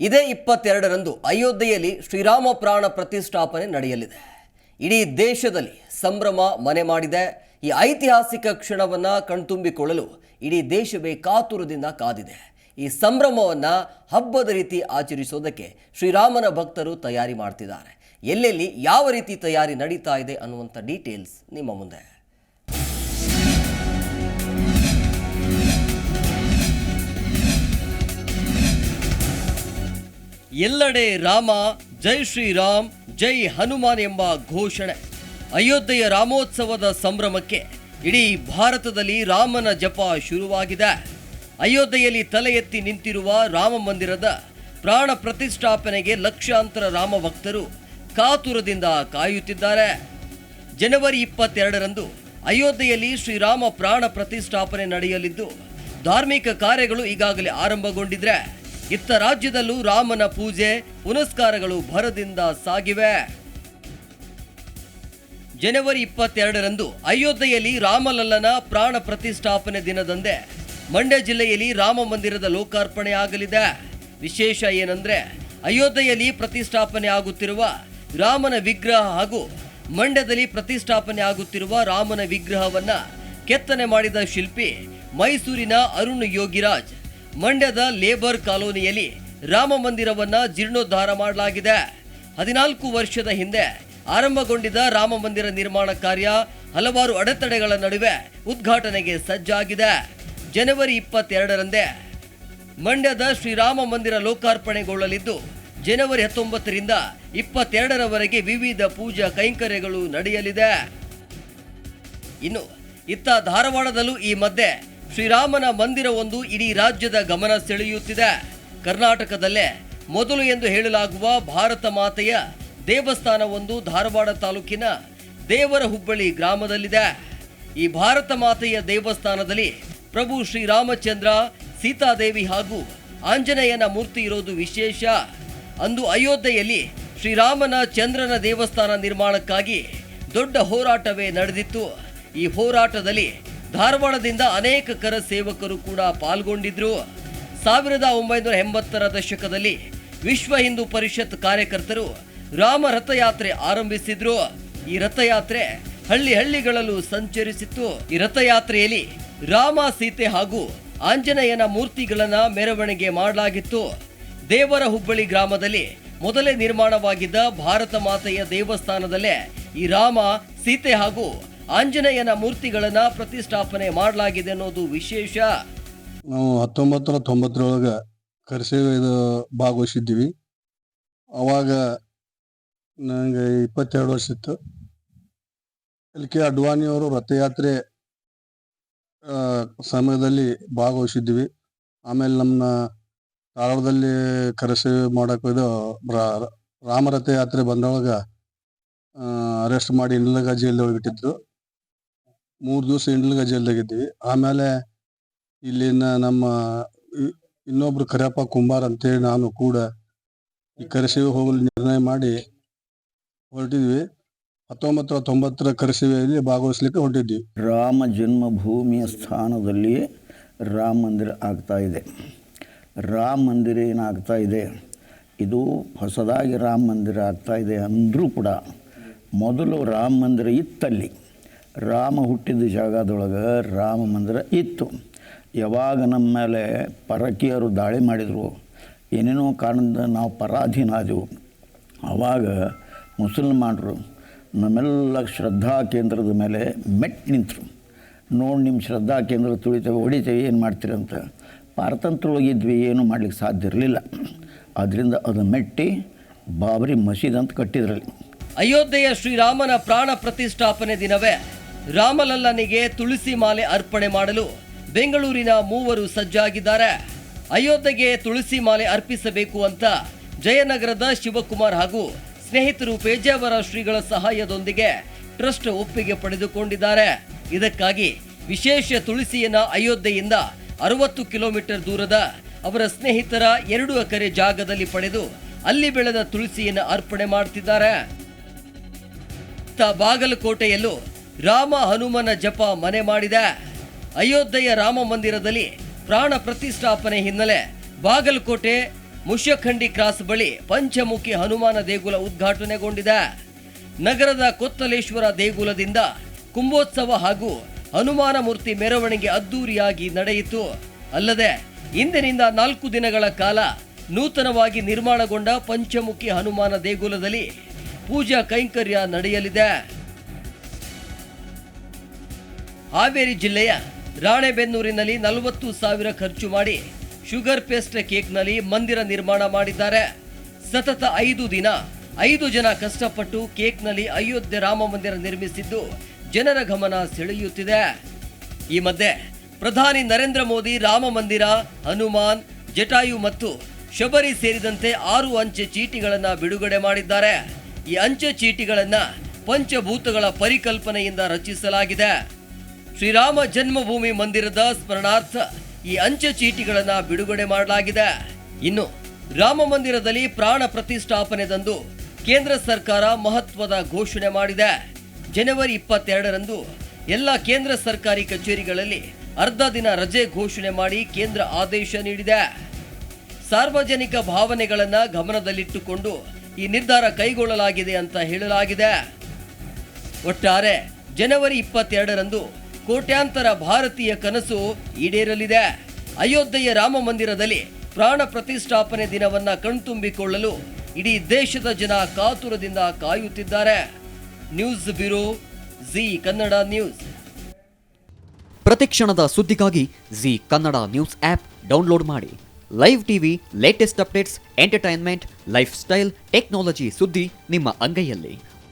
ಇದೇ ಇಪ್ಪತ್ತೆರಡರಂದು ಅಯೋಧ್ಯೆಯಲ್ಲಿ ಶ್ರೀರಾಮ ಪ್ರಾಣ ಪ್ರತಿಷ್ಠಾಪನೆ ನಡೆಯಲಿದೆ. ಇಡೀ ದೇಶದಲ್ಲಿ ಸಂಭ್ರಮ ಮನೆ ಮಾಡಿದೆ. ಈ ಐತಿಹಾಸಿಕ ಕ್ಷಣವನ್ನು ಕಣ್ತುಂಬಿಕೊಳ್ಳಲು ಇಡೀ ದೇಶವೇ ಕಾತುರದಿಂದ ಕಾದಿದೆ. ಈ ಸಂಭ್ರಮವನ್ನು ಹಬ್ಬದ ರೀತಿ ಆಚರಿಸೋದಕ್ಕೆ ಶ್ರೀರಾಮನ ಭಕ್ತರು ತಯಾರಿ ಮಾಡ್ತಿದ್ದಾರೆ. ಎಲ್ಲೆಲ್ಲಿ ಯಾವ ರೀತಿ ತಯಾರಿ ನಡೀತಾ ಇದೆ ಅನ್ನುವಂಥ ಡೀಟೇಲ್ಸ್ ನಿಮ್ಮ ಮುಂದೆ. ಎಲ್ಲೆಡೆ ರಾಮ, ಜೈ ಶ್ರೀರಾಮ್, ಜೈ ಹನುಮಾನ್ ಎಂಬ ಘೋಷಣೆ. ಅಯೋಧ್ಯೆಯ ರಾಮೋತ್ಸವದ ಸಂಭ್ರಮಕ್ಕೆ ಇಡೀ ಭಾರತದಲ್ಲಿ ರಾಮನ ಜಪ ಶುರುವಾಗಿದೆ. ಅಯೋಧ್ಯೆಯಲ್ಲಿ ತಲೆ ಎತ್ತಿ ನಿಂತಿರುವ ರಾಮ ಮಂದಿರದ ಪ್ರಾಣ ಪ್ರತಿಷ್ಠಾಪನೆಗೆ ಲಕ್ಷಾಂತರ ರಾಮ ಭಕ್ತರು ಕಾತುರದಿಂದ ಕಾಯುತ್ತಿದ್ದಾರೆ. ಜನವರಿ ಇಪ್ಪತ್ತೆರಡರಂದು ಅಯೋಧ್ಯೆಯಲ್ಲಿ ಶ್ರೀರಾಮ ಪ್ರಾಣ ಪ್ರತಿಷ್ಠಾಪನೆ ನಡೆಯಲಿದ್ದು, ಧಾರ್ಮಿಕ ಕಾರ್ಯಗಳು ಈಗಾಗಲೇ ಆರಂಭಗೊಂಡಿದ್ರೆ ಇತ್ತ ರಾಜ್ಯದಲ್ಲೂ ರಾಮನ ಪೂಜೆ, ಪುನಸ್ಕಾರಗಳು ಭರದಿಂದ ಸಾಗಿವೆ. ಜನವರಿ ಇಪ್ಪತ್ತೆರಡರಂದು ಅಯೋಧ್ಯೆಯಲ್ಲಿ ರಾಮಲಲ್ಲನ ಪ್ರಾಣ ಪ್ರತಿಷ್ಠಾಪನೆ ದಿನದಂದೇ ಮಂಡ್ಯ ಜಿಲ್ಲೆಯಲ್ಲಿ ರಾಮ ಮಂದಿರದ ಲೋಕಾರ್ಪಣೆ ಆಗಲಿದೆ. ವಿಶೇಷ ಏನಂದ್ರೆ ಅಯೋಧ್ಯೆಯಲ್ಲಿ ಪ್ರತಿಷ್ಠಾಪನೆ ಆಗುತ್ತಿರುವ ರಾಮನ ವಿಗ್ರಹ ಹಾಗೂ ಮಂಡ್ಯದಲ್ಲಿ ಪ್ರತಿಷ್ಠಾಪನೆ ಆಗುತ್ತಿರುವ ರಾಮನ ವಿಗ್ರಹವನ್ನ ಕೆತ್ತನೆ ಮಾಡಿದ ಶಿಲ್ಪಿ ಮೈಸೂರಿನ ಅರುಣ್ ಯೋಗಿರಾಜ್ ಮಂಡ್ಯದ ಲೇಬರ್ ಕಾಲೋನಿಯಲ್ಲಿ ರಾಮ ಮಂದಿರವನ್ನ ಜೀರ್ಣೋದ್ಧಾರ ಮಾಡಲಾಗಿದೆ. ಹದಿನಾಲ್ಕು ವರ್ಷದ ಹಿಂದೆ ಆರಂಭಗೊಂಡಿದ್ದ ರಾಮ ಮಂದಿರ ನಿರ್ಮಾಣ ಕಾರ್ಯ ಹಲವಾರು ಅಡೆತಡೆಗಳ ನಡುವೆ ಉದ್ಘಾಟನೆಗೆ ಸಜ್ಜಾಗಿದೆ. ಜನವರಿ ಇಪ್ಪತ್ತೆರಡರಂದೇ ಮಂಡ್ಯದ ಶ್ರೀರಾಮ ಮಂದಿರ ಲೋಕಾರ್ಪಣೆಗೊಳ್ಳಲಿದ್ದು, ಜನವರಿ ಹತ್ತೊಂಬತ್ತರಿಂದ ಇಪ್ಪತ್ತೆರಡರವರೆಗೆ ವಿವಿಧ ಪೂಜಾ ಕೈಂಕರ್ಯಗಳು ನಡೆಯಲಿದೆ. ಇನ್ನು, ಇತ್ತ ಧಾರವಾಡದಲ್ಲೂ ಈ ಮಧ್ಯೆ ಶ್ರೀರಾಮನ ಮಂದಿರವೊಂದು ಇಡೀ ರಾಜ್ಯದ ಗಮನ ಸೆಳೆಯುತ್ತಿದೆ. ಕರ್ನಾಟಕದಲ್ಲೇ ಮೊದಲು ಎಂದು ಹೇಳಲಾಗುವ ಭಾರತ ಮಾತೆಯ ದೇವಸ್ಥಾನವೊಂದು ಧಾರವಾಡ ತಾಲೂಕಿನ ದೇವರ ಹುಬ್ಬಳ್ಳಿ ಗ್ರಾಮದಲ್ಲಿದೆ. ಈ ಭಾರತ ಮಾತೆಯ ದೇವಸ್ಥಾನದಲ್ಲಿ ಪ್ರಭು ಶ್ರೀರಾಮಚಂದ್ರ, ಸೀತಾದೇವಿ ಹಾಗೂ ಆಂಜನೇಯನ ಮೂರ್ತಿ ಇರೋದು ವಿಶೇಷ. ಅಂದು ಅಯೋಧ್ಯೆಯಲ್ಲಿ ಶ್ರೀರಾಮನ ಚಂದ್ರನ ದೇವಸ್ಥಾನ ನಿರ್ಮಾಣಕ್ಕಾಗಿ ದೊಡ್ಡ ಹೋರಾಟವೇ ನಡೆದಿತ್ತು. ಈ ಹೋರಾಟದಲ್ಲಿ ಧಾರವಾಡದಿಂದ ಅನೇಕ ಕರ ಸೇವಕರು ಕೂಡ ಪಾಲ್ಗೊಂಡಿದ್ರು. ಸಾವಿರದ ಒಂಬೈನೂರ ಎಂಬತ್ತರ ದಶಕದಲ್ಲಿ ವಿಶ್ವ ಹಿಂದೂ ಪರಿಷತ್ ಕಾರ್ಯಕರ್ತರು ರಾಮ ರಥಯಾತ್ರೆ ಆರಂಭಿಸಿದ್ರು. ಈ ರಥಯಾತ್ರೆ ಹಳ್ಳಿ ಹಳ್ಳಿಗಳಲ್ಲೂ ಸಂಚರಿಸಿತ್ತು. ಈ ರಥಯಾತ್ರೆಯಲ್ಲಿ ರಾಮ ಸೀತೆ ಹಾಗೂ ಆಂಜನೇಯನ ಮೂರ್ತಿಗಳನ್ನ ಮೆರವಣಿಗೆ ಮಾಡಲಾಗಿತ್ತು. ದೇವರ ಹುಬ್ಬಳ್ಳಿ ಗ್ರಾಮದಲ್ಲಿ ಮೊದಲೇ ನಿರ್ಮಾಣವಾಗಿದ್ದ ಭಾರತ ಮಾತೆಯ ದೇವಸ್ಥಾನದಲ್ಲೇ ಈ ರಾಮ, ಸೀತೆ ಹಾಗೂ ಆಂಜನೇಯನ ಮೂರ್ತಿಗಳನ್ನ ಪ್ರತಿಷ್ಠಾಪನೆ ಮಾಡಲಾಗಿದೆ ಅನ್ನೋದು ವಿಶೇಷ. ನಾವು ಹತ್ತೊಂಬತ್ತು ನೂರ ತೊಂಬತ್ತರೊಳಗೆ ಕರಸೇವೆ ಇದು ಭಾಗವಹಿಸಿದ್ದೀವಿ. ಅವಾಗ ನನಗೆ ಇಪ್ಪತ್ತೆರಡು ವರ್ಷ ಇತ್ತು ಎಲ್ ಕೆ ಅಡ್ವಾಣಿಯವರು ರಥಯಾತ್ರೆ ಸಮಯದಲ್ಲಿ ಭಾಗವಹಿಸಿದ್ವಿ ಆಮೇಲೆ ನಮ್ಮ ಧಾರವಾಡದಲ್ಲಿ ಕರಸೇವೆ ಮಾಡೋಕೆ ಇದು ರಾ- ರಾಮರಥ ಯಾತ್ರೆ ಬಂದೊಳಗ ಅರೆಸ್ಟ್ ಮಾಡಿ ಇಲ್ಲಗ ಜೈಲ್ದೊಳಗೆ ಇಟ್ಟಿದ್ರು. ಮೂರು ದಿವಸ ಇಂಡ್ಲಗ ಜೈಲ್ದಾಗಿದ್ವಿ ಆಮೇಲೆ ಇಲ್ಲಿನ ನಮ್ಮ ಇನ್ನೊಬ್ರು ಕರಿಯಪ್ಪ ಕುಂಬಾರ್ ಅಂತೇಳಿ ನಾನು ಕೂಡ ಈ ಕರಸೇವೆ ಹೋಗಲು ನಿರ್ಣಯ ಮಾಡಿ ಹೊರಟಿದ್ವಿ. ಹತ್ತೊಂಬತ್ತು ತೊಂಬತ್ತರ ಕರಸೇವೆಯಲ್ಲಿ ಭಾಗವಹಿಸ್ಲಿಕ್ಕೆ ಹೊರಟಿದ್ವಿ ರಾಮ ಜನ್ಮಭೂಮಿಯ ಸ್ಥಾನದಲ್ಲಿಯೇ ರಾಮ ಮಂದಿರ ಆಗ್ತಾ ಇದೆ. ರಾಮ ಮಂದಿರ ಏನಾಗ್ತಾ ಇದೆ? ಇದು ಹೊಸದಾಗಿ ರಾಮ ಮಂದಿರ ಆಗ್ತಾ ಇದೆ ಅಂದರೂ ಕೂಡ ಮೊದಲು ರಾಮ ಮಂದಿರ ಇತ್ತಲ್ಲಿ. ರಾಮ ಹುಟ್ಟಿದ ಜಾಗದೊಳಗೆ ರಾಮ ಮಂದಿರ ಇತ್ತು. ಯಾವಾಗ ನಮ್ಮ ಮೇಲೆ ಪರಕೀಯರು ದಾಳಿ ಮಾಡಿದರು, ಏನೇನೋ ಕಾರಣದಿಂದ ನಾವು ಪರಾಧೀನಾದೆವು. ಆವಾಗ ಮುಸಲ್ಮಾನರು ನಮ್ಮೆಲ್ಲ ಶ್ರದ್ಧಾ ಕೇಂದ್ರದ ಮೇಲೆ ಮೆಟ್ ನಿಂತರು. ನೋಡಿ ನಿಮ್ಮ ಶ್ರದ್ಧಾ ಕೇಂದ್ರ ತುಳಿತೇವೆ, ಹೊಡಿತೇವೆ, ಏನು ಮಾಡ್ತೀರಿ ಅಂತ. ಪಾರತಂತ್ರೊಳಗಿದ್ವಿ ಏನೂ ಮಾಡ್ಲಿಕ್ಕೆ ಸಾಧ್ಯ ಇರಲಿಲ್ಲ. ಅದರಿಂದ ಅದು ಮೆಟ್ಟಿ ಬಾಬರಿ ಮಸೀದ್ ಅಂತ ಕಟ್ಟಿದ್ರಲ್ಲಿ. ಅಯೋಧ್ಯೆಯ ಶ್ರೀರಾಮನ ಪ್ರಾಣ ಪ್ರತಿಷ್ಠಾಪನೆ ದಿನವೇ ರಾಮಲಲ್ಲನಿಗೆ ತುಳಸಿ ಮಾಲೆ ಅರ್ಪಣೆ ಮಾಡಲು ಬೆಂಗಳೂರಿನ ಮೂವರು ಸಜ್ಜಾಗಿದ್ದಾರೆ. ಅಯೋಧ್ಯೆಗೆ ತುಳಸಿ ಮಾಲೆ ಅರ್ಪಿಸಬೇಕು ಅಂತ ಜಯನಗರದ ಶಿವಕುಮಾರ್ ಹಾಗೂ ಸ್ನೇಹಿತರು ಪೇಜಾವರ ಶ್ರೀಗಳ ಸಹಾಯದೊಂದಿಗೆ ಟ್ರಸ್ಟ್ ಒಪ್ಪಿಗೆ ಪಡೆದುಕೊಂಡಿದ್ದಾರೆ. ಇದಕ್ಕಾಗಿ ವಿಶೇಷ ತುಳಸಿಯನ್ನ ಅಯೋಧ್ಯೆಯಿಂದ ಅರವತ್ತು ಕಿಲೋಮೀಟರ್ ದೂರದ ಅವರ ಸ್ನೇಹಿತರ ಎರಡು ಎಕರೆ ಜಾಗದಲ್ಲಿ ಪಡೆದು ಅಲ್ಲಿ ಬೆಳೆದ ತುಳಸಿಯನ್ನು ಅರ್ಪಣೆ ಮಾಡ್ತಿದ್ದಾರೆ. ಬಾಗಲಕೋಟೆಯಲ್ಲೂ ರಾಮ ಹನುಮನ ಜಪ ಮನೆ ಮಾಡಿದೆ ಅಯೋಧ್ಯೆಯ ರಾಮ ಮಂದಿರದಲ್ಲಿ ಪ್ರಾಣ ಪ್ರತಿಷ್ಠಾಪನೆ ಹಿನ್ನೆಲೆ ಬಾಗಲಕೋಟೆ ಮುಷ್ಯಖಂಡಿ ಕ್ರಾಸ್ ಬಳಿ ಪಂಚಮುಖಿ ಹನುಮಾನ ದೇಗುಲ ಉದ್ಘಾಟನೆಗೊಂಡಿದೆ. ನಗರದ ಕೊತ್ತಲೇಶ್ವರ ದೇಗುಲದಿಂದ ಕುಂಭೋತ್ಸವ ಹಾಗೂ ಹನುಮಾನ ಮೂರ್ತಿ ಮೆರವಣಿಗೆ ಅದ್ದೂರಿಯಾಗಿ ನಡೆಯಿತು. ಅಲ್ಲದೆ, ಇಂದಿನಿಂದ ನಾಲ್ಕು ದಿನಗಳ ಕಾಲ ನೂತನವಾಗಿ ನಿರ್ಮಾಣಗೊಂಡ ಪಂಚಮುಖಿ ಹನುಮಾನ ದೇಗುಲದಲ್ಲಿ ಪೂಜಾ ಕೈಂಕರ್ಯ ನಡೆಯಲಿದೆ. ಹಾವೇರಿ ಜಿಲ್ಲೆಯ ರಾಣೆಬೆನ್ನೂರಿನಲ್ಲಿ ನಲವತ್ತು ಸಾವಿರ ಖರ್ಚು ಮಾಡಿ ಶುಗರ್ ಪೇಸ್ಟ್ ಕೇಕ್ನಲ್ಲಿ ಮಂದಿರ ನಿರ್ಮಾಣ ಮಾಡಿದ್ದಾರೆ. ಸತತ ಐದು ದಿನ ಐದು ಜನ ಕಷ್ಟಪಟ್ಟು ಕೇಕ್ನಲ್ಲಿ ಅಯೋಧ್ಯೆ ರಾಮ ಮಂದಿರ ನಿರ್ಮಿಸಿದ್ದು ಜನರ ಗಮನ ಸೆಳೆಯುತ್ತಿದೆ. ಈ ಮಧ್ಯೆ ಪ್ರಧಾನಿ ನರೇಂದ್ರ ಮೋದಿ, ರಾಮ ಮಂದಿರ, ಹನುಮಾನ್, ಜಟಾಯು ಮತ್ತು ಶಬರಿ ಸೇರಿದಂತೆ ಆರು ಅಂಚೆ ಚೀಟಿಗಳನ್ನು ಬಿಡುಗಡೆ ಮಾಡಿದ್ದಾರೆ. ಈ ಅಂಚೆ ಚೀಟಿಗಳನ್ನು ಪಂಚಭೂತಗಳ ಪರಿಕಲ್ಪನೆಯಿಂದ ರಚಿಸಲಾಗಿದೆ. ಶ್ರೀರಾಮ ಜನ್ಮಭೂಮಿ ಮಂದಿರದ ಸ್ಮರಣಾರ್ಥ ಈ ಅಂಚೆ ಚೀಟಿಗಳನ್ನು ಬಿಡುಗಡೆ ಮಾಡಲಾಗಿದೆ. ಇನ್ನು ರಾಮ ಮಂದಿರದಲ್ಲಿ ಪ್ರಾಣ ಪ್ರತಿಷ್ಠಾಪನೆದಂದು ಕೇಂದ್ರ ಸರ್ಕಾರ ಮಹತ್ವದ ಘೋಷಣೆ ಮಾಡಿದೆ. ಜನವರಿ ಇಪ್ಪತ್ತೆರಡರಂದು ಎಲ್ಲ ಕೇಂದ್ರ ಸರ್ಕಾರಿ ಕಚೇರಿಗಳಲ್ಲಿ ಅರ್ಧ ದಿನ ರಜೆ ಘೋಷಣೆ ಮಾಡಿ ಕೇಂದ್ರ ಆದೇಶ ನೀಡಿದೆ. ಸಾರ್ವಜನಿಕ ಭಾವನೆಗಳನ್ನು ಗಮನದಲ್ಲಿಟ್ಟುಕೊಂಡು ಈ ನಿರ್ಧಾರ ಕೈಗೊಳ್ಳಲಾಗಿದೆ ಅಂತ ಹೇಳಲಾಗಿದೆ. ಒಟ್ಟಾರೆ ಜನವರಿ ಇಪ್ಪತ್ತೆರಡರಂದು ಕೋಟ್ಯಾಂತರ ಭಾರತೀಯ ಕನಸು ಈಡೇರಲಿದೆ. ಅಯೋಧ್ಯೆಯ ರಾಮ ಮಂದಿರದಲ್ಲಿ ಪ್ರಾಣ ಪ್ರತಿಷ್ಠಾಪನೆ ದಿನವನ್ನ ಕಣ್ತುಂಬಿಕೊಳ್ಳಲು ಇಡೀ ದೇಶದ ಜನ ಕಾತುರದಿಂದ ಕಾಯುತ್ತಿದ್ದಾರೆ. News bureau Zee Kannada news. ಪ್ರತಿಕ್ಷಣದ ಸುದ್ದಿಗಾಗಿ Zee Kannada news app download ಮಾಡಿ. Live TV, latest updates, entertainment, lifestyle, technology ಸುದ್ದಿ ನಿಮ್ಮ ಅಂಗೈಯಲ್ಲಿ.